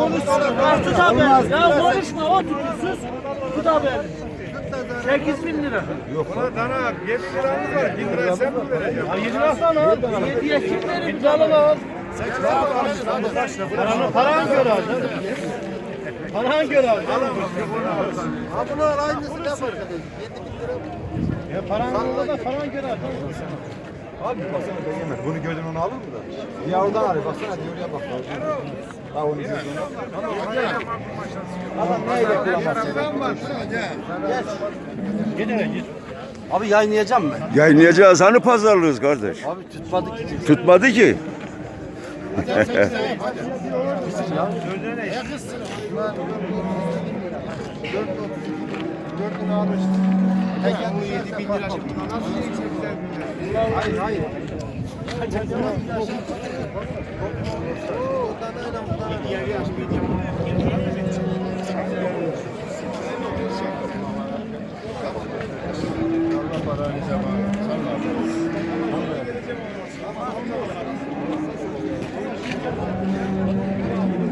Ya tut abi. Ya konuşma o tutursuz. Tut abi. 8 bin lira. Buna dana 7 liramız var. 1 lira sen mi vereceksin? Ya 7 lira sana al. 7'ye kim verir? Güzel al. Paranı paran gör abi. Paran gör abi. Ha bunu al aynısını yap arkadaş. 7 bin lira. Ya paran olur da paran gör abi. Abi baksana ben yemem. Bunu gördün onu alır mı da? Ya oradan arıyor. Baksana diyor ya bak. Ha onu diyor. Adam neyle kullanmasın? Geç. Gidin. Abi yayınlayacağım mı? Yayınlayacağız. Hani pazarlıyoruz kardeş? Abi tutmadı ki. Tutmadı ki. Söylesene. 17 bin lira şimdi. Nasıl yiyecekler bunlar? Hayır hayır.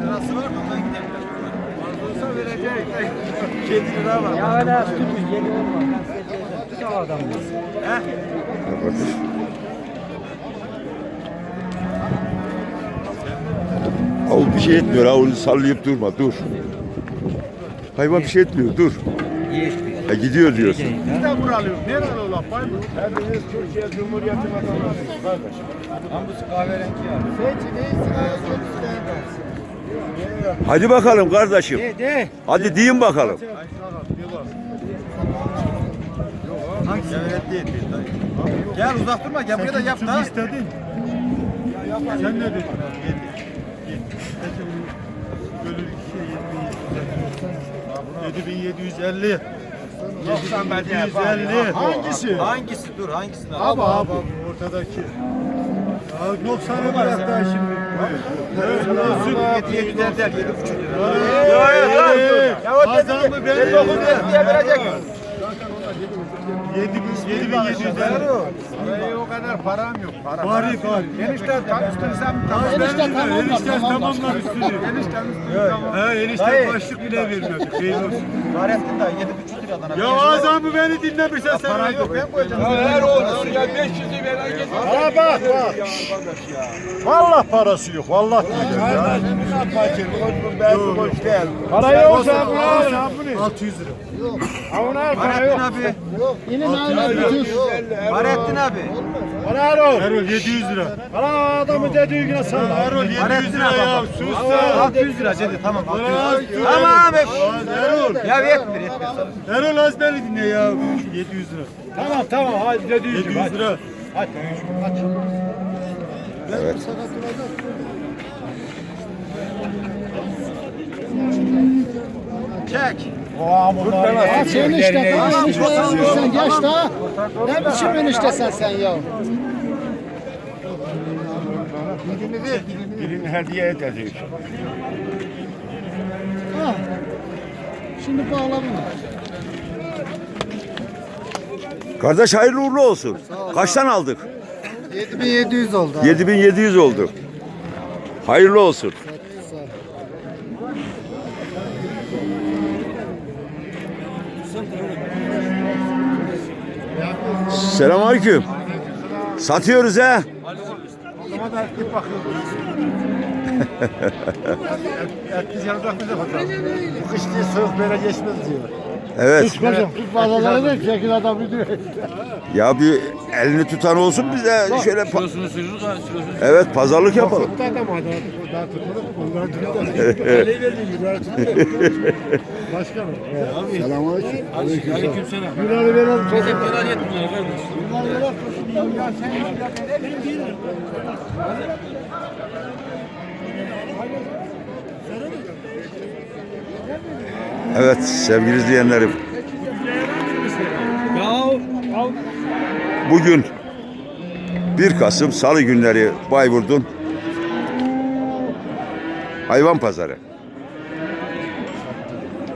Nasıl var mı? Ondan gidebilir. Varsa verecek. 7 lira var. Ya öyle az tutmuş. 7 lira var. Çok adam. Al bir şey etmiyor ha onu sallayıp durma dur. Hayvan bir şey etmiyor dur. E gidiyor diyorsun. Biz de buralıyız. Nerede olan mı? Hepiniz Türkiye Cumhuriyeti vatandaşısınız kardeş. Hamısı kahverengi ya. Çok isteyen Hadi bakalım kardeşim. Hadi deyin bakalım. Hangisi? Evet değil. Gel uzak durma gel buraya da yap da. istedin. Sen ne dedin? Bölür ikiye 7750. 90 ben 750. Hangisi? Hangisi dur hangisini? Abi abi ortadaki. Ya 90'ı bırak daha şimdi. Yedi yedi der der yedi. Ya o dedi mi? Ben 9 diye verecek. 7750. Parayı o kadar param yok. Para. Var var. Enişte sen tamam. Enişte tamam. Enişte tamamlar üstünü. Üstünü tamam. He enişte başlık bile vermedi. Şey olsun. Fahrettin da yedi buçuk Ya azamı beni dinlemişsen sen. Para yok ben koyacağım. Her olsun ya 500'ü veren getir. Ha bak bak. Vallahi parası yok. Vallahi diyeceğim ya. Fakir, ben boş değil. Para yoksa bunu al. 600 lira. Avun al para yok. abi. Yine nalet bütün. Fahrettin abi. Para Erol. Erol 700 lira. Para adamı dediği güne sal. Erol 700 lira ya. Sus sen. 600 lira dedi tamam 600 lira. Tamam Tamam. Erol. Ya yetmiyor yetmiyor. Erol az beni dinle ya. 700 lira. Tamam tamam hadi dediği 700 lira. Çek. Aç enişte. Aç enişte sen geç daha. Ne biçim enişte sen sen ya. Birini hediye edecek. Şimdi bağla bunu. Kardeş hayırlı uğurlu olsun. Kaçtan aldık? 7700 oldu. 7700 oldu. Hayırlı olsun. Selamünaleyküm. Satıyoruz he. Ama da git bakıyoruz. Etkiz yanacak bize bakalım. Bu kış diye soğuk böyle geçmez diyor. Evet. Tut bazaları da şekil adam gidiyor. Ya bir elini tutan olsun bize şöyle pa- Evet pazarlık yapalım. Tut adam hadi. Daha tutmadık. Onlar tuttu. Öyle verdi. Tuttu. Başkanım. Selamünaleyküm. Aleykümselam. Yunan'ı verelim. Çok kadar yetmiyor kardeş. Yunan'ı verelim. Ya sen Evet sevgili izleyenlerim. Bugün 1 Kasım Salı günleri Bayburt'un hayvan pazarı.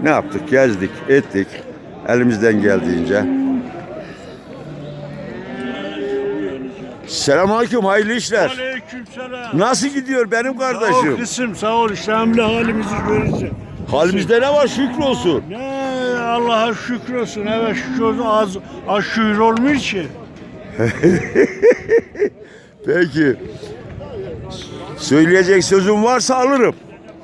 Ne yaptık? Gezdik, ettik. Elimizden geldiğince. Selamünaleyküm, hayırlı işler. Aleykümselam. Nasıl gidiyor benim Sağ ol kardeşim? kızım sağ ol İslam'la halimizi görürsen. Halimizde ne var şükür olsun. Ne Allah'a şükür olsun. Evet şükür olsun. Az, az şükür olmuyor ki. Peki. Söyleyecek sözüm varsa alırım.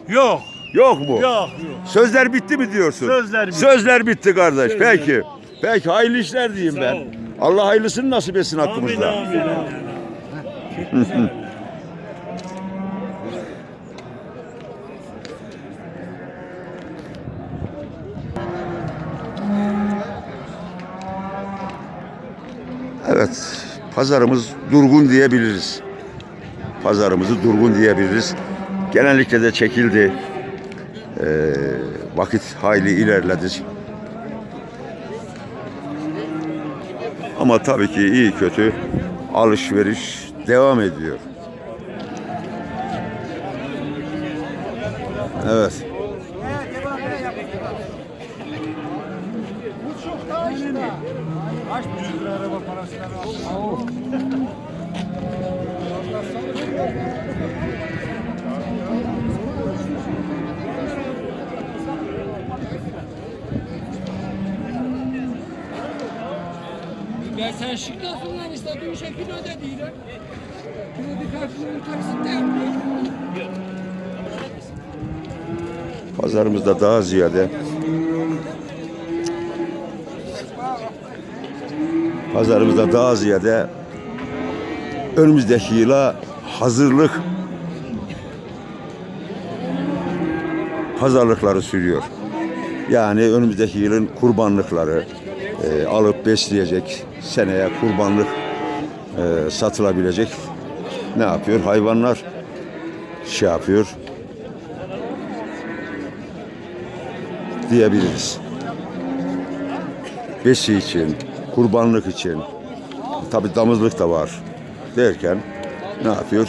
Yok. Yok mu? Yok yok. Sözler bitti mi diyorsun? Sözler bitti. Sözler bitti kardeş. Sözler. Peki. Peki hayırlı işler diyeyim Sağ ben. ol. Allah hayırlısını nasip etsin Amin hakkımızda. amin amin. Evet. Pazarımız durgun diyebiliriz. Pazarımızı durgun diyebiliriz. Genellikle de çekildi. Ee, vakit hayli ilerledi. Ama tabii ki iyi kötü alışveriş devam ediyor. Evet. Ya sen şıkkasın lan istediğin şekil öde değil lan. Kredi kartının taksitle yapıyor. Pazarımızda daha ziyade pazarımızda daha ziyade önümüzdeki yıla hazırlık pazarlıkları sürüyor. Yani önümüzdeki yılın kurbanlıkları e, alıp besleyecek seneye kurbanlık e, satılabilecek ne yapıyor? Hayvanlar şey yapıyor. diyebiliriz. Besi için, kurbanlık için, tabi damızlık da var derken ne yapıyor?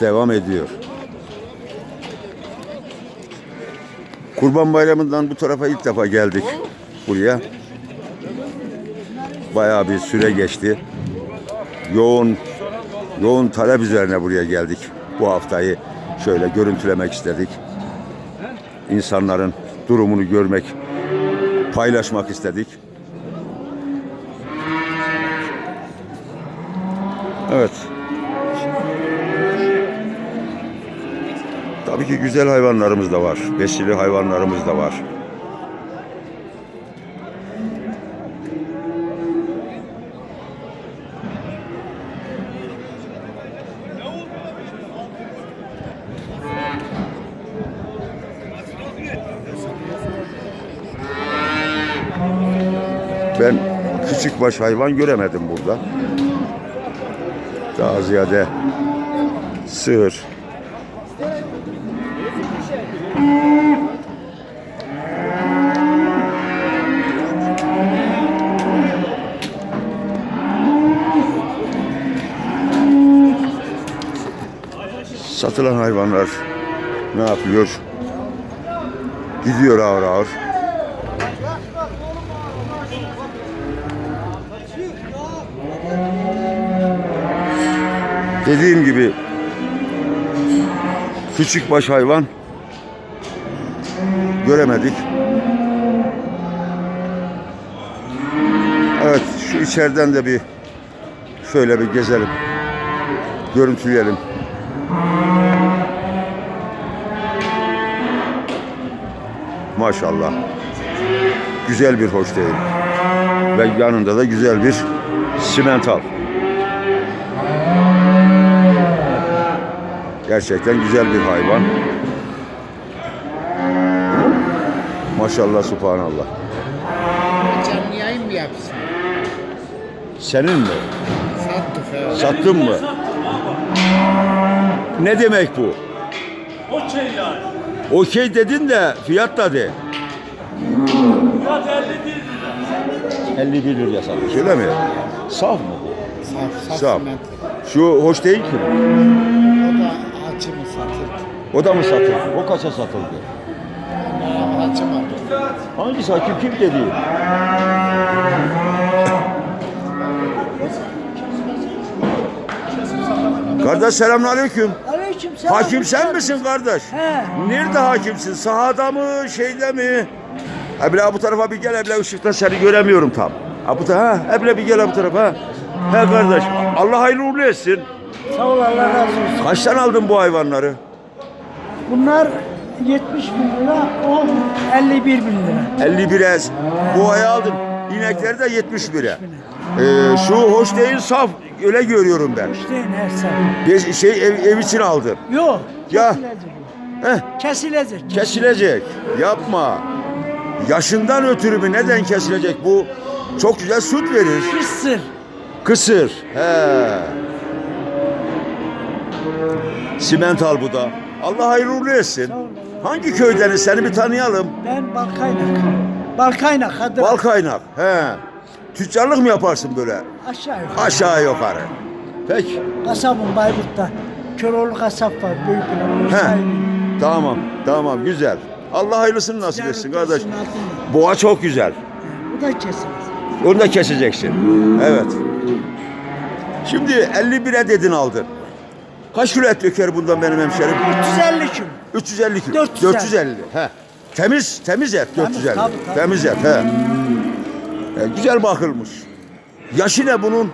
Devam ediyor. Kurban Bayramı'ndan bu tarafa ilk defa geldik buraya. Bayağı bir süre geçti. Yoğun yoğun talep üzerine buraya geldik. Bu haftayı şöyle görüntülemek istedik insanların durumunu görmek, paylaşmak istedik. Evet. Tabii ki güzel hayvanlarımız da var. Besili hayvanlarımız da var. Ben küçük baş hayvan göremedim burada. Daha ziyade sığır. Satılan hayvanlar ne yapıyor? Gidiyor ağır ağır. Dediğim gibi küçük baş hayvan göremedik. Evet şu içeriden de bir şöyle bir gezelim. Görüntüleyelim. Maşallah. Güzel bir hoş değil. Ve yanında da güzel bir simental. Gerçekten güzel bir hayvan. Maşallah subhanallah. Canlı yayın mı yapsın? Senin mi? Sattık evet. Sattın mı? Ne demek bu? Okey yani. Okey dedin de fiyat da de. Fiyat 50 değil. 51 liraya satmış öyle mi? Saf mı bu? Saf, saf Saf. Şu hoş değil ki. O da açı mı satıldı? O da mı satıldı? O kaça satıldı? Açı mı? Hangisi hakim kim dedi? Kardeş selamünaleyküm. Aleyküm selam. Hakim sen misin kardeş? He. Nerede hakimsin? Sahada mı, şeyde mi? Ebla bu tarafa bir gel, Ebla ışıkta seni göremiyorum tam. Ha bu tarafa, ha, Ebla bir gel bu tarafa. He kardeş, Allah hayırlı uğurlu etsin. Sağ ol Allah razı olsun. Kaçtan aldın bu hayvanları? Bunlar 70 bin lira, o 51 bin lira. 51 ez. Bu aya aldın. İnekleri de 71'e. Ee, şu hoş değil saf, öyle görüyorum ben. İşte her sene. Bir şey ev, ev için aldın. Yok. Ya. Kesilecek. Heh, Kesilecek. kesilecek. Yapma. Yaşından ötürü mü neden kesilecek bu? Çok güzel süt verir. Kısır. Kısır. He. Simental bu da. Allah hayırlı uğurlu etsin. Hangi köydeniz seni bir tanıyalım. Ben Balkaynak. Balkaynak adı. Bal kaynak. He. Tüccarlık mı yaparsın böyle? Aşağı yukarı. Aşağı yukarı. Peki. Kasabım Bayburt'ta. Köroğlu kasap var. Büyük bir He. Tamam. Tamam güzel. Allah hayırlısını nasip etsin kardeş. Boğa çok güzel. Bu da kesilmez. Onu da keseceksin. Evet. Şimdi 51'e dedin aldın. Kaç kilo et döker bundan benim hemşerim? 350 kilo. 350 kilo. 450. 450. He. Temiz, temiz et Temiz, 450. tabii, tabii. Temiz et he. E, güzel bakılmış. Yaşı ne bunun?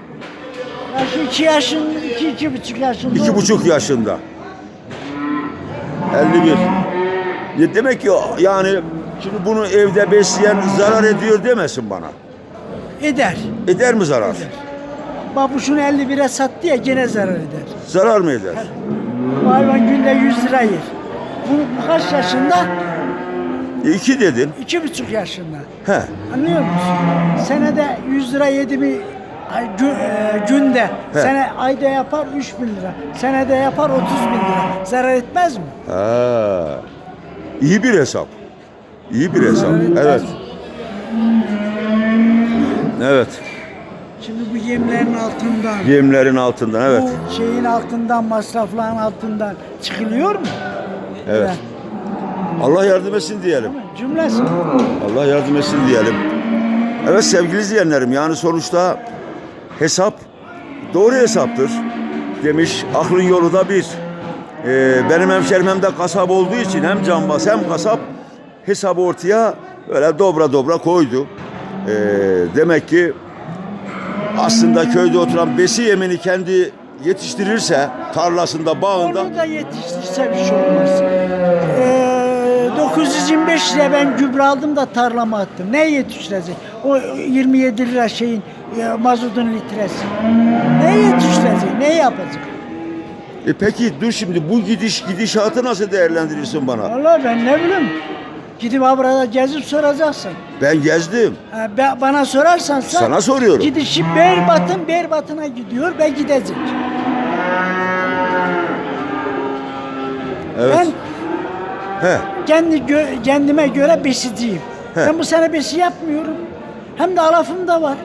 Yaşı 2 yaşın, 2 iki, buçuk yaşında. İki buçuk yaşında. 51. Ne demek ki yani şimdi bunu evde besleyen zarar ediyor demesin bana. Eder. Eder mi zarar? Babuşunu 51'e sattı ya gene zarar eder. Zarar mı eder? Bu hayvan günde 100 lira yer. Bu, bu kaç yaşında? İki dedin. İki buçuk yaşında. He. Anlıyor musun? Senede 100 lira yedi mi ay, gü- e, günde, He. sene ayda yapar 3 bin lira. Senede yapar 30 bin lira. Zarar etmez mi? Ha. İyi bir hesap. İyi bir hesap. Evet. Evet. Şimdi bu yemlerin altından, Yemlerin altından evet. bu şeyin altından, masrafların altından çıkılıyor mu? Evet. Allah yardım etsin diyelim. Cümlesi. Allah yardım etsin diyelim. Evet sevgili izleyenlerim yani sonuçta hesap doğru hesaptır demiş. Aklın yolu da bir. Ee, benim hemşerim hem de kasap olduğu için hem cambaz hem kasap hesabı ortaya böyle dobra dobra koydu. Ee, demek ki aslında köyde oturan besi yemini kendi yetiştirirse tarlasında bağında Onu da yetiştirse bir şey olmaz. Ee, 925 lira ben gübre aldım da tarlama attım. Ne yetiştirecek? O 27 lira şeyin e, mazotun litresi. Ne yetiştirecek? Ne yapacak? E peki dur şimdi bu gidiş gidişatı nasıl değerlendirirsin bana? Vallahi ben ne bileyim. Gidip burada gezip soracaksın. Ben gezdim. Ha, bana sorarsan sen Sana soruyorum. Gidişi berbatın berbatına gidiyor ve gidecek. Evet. Ben He. kendi gö- kendime göre besiciyim. Ben bu sene besi yapmıyorum. Hem de alafım da var.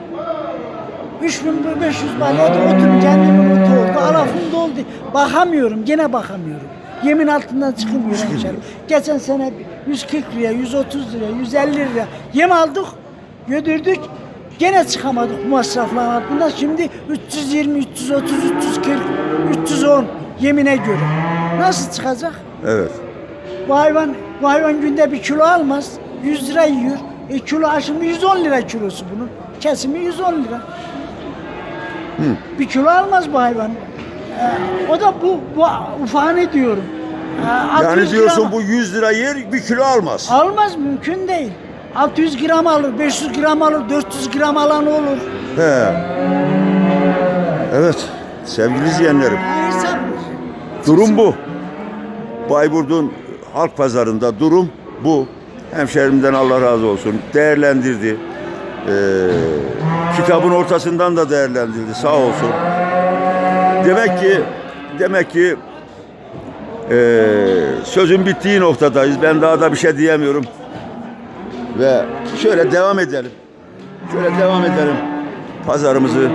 3500 balyadı oturum kendimin otu oldu. Alafım doldu. Bakamıyorum. Gene bakamıyorum. Yemin altından çıkmıyorum hemşerim. Geçen sene 140 liraya, 130 liraya, 150 liraya yem aldık. Götürdük. Gene çıkamadık bu masrafların altından. Şimdi 320, 330, 340, 310 yemine göre. Nasıl çıkacak? Evet. Bu hayvan, bu hayvan günde bir kilo almaz. 100 lira yiyor. E kilo aşımı 110 lira kilosu bunun. Kesimi 110 lira. Bir kilo almaz bu hayvan. Ee, o da bu, bu ufağını diyorum. Ee, Yani 600 diyorsun gram- bu 100 lira yer bir kilo almaz. Almaz mümkün değil. 600 gram alır, 500 gram alır, 400 gram alan olur. He. Evet. Sevgili izleyenlerim. Hesap. Durum bu. Bayburt'un halk pazarında durum bu. Hemşerimden Allah razı olsun. Değerlendirdi. Ee, kitabın ortasından da değerlendirdi. Sağ olsun. Demek ki demek ki ee, sözün bittiği noktadayız. Ben daha da bir şey diyemiyorum. Ve şöyle devam edelim. Şöyle devam edelim. Pazarımızı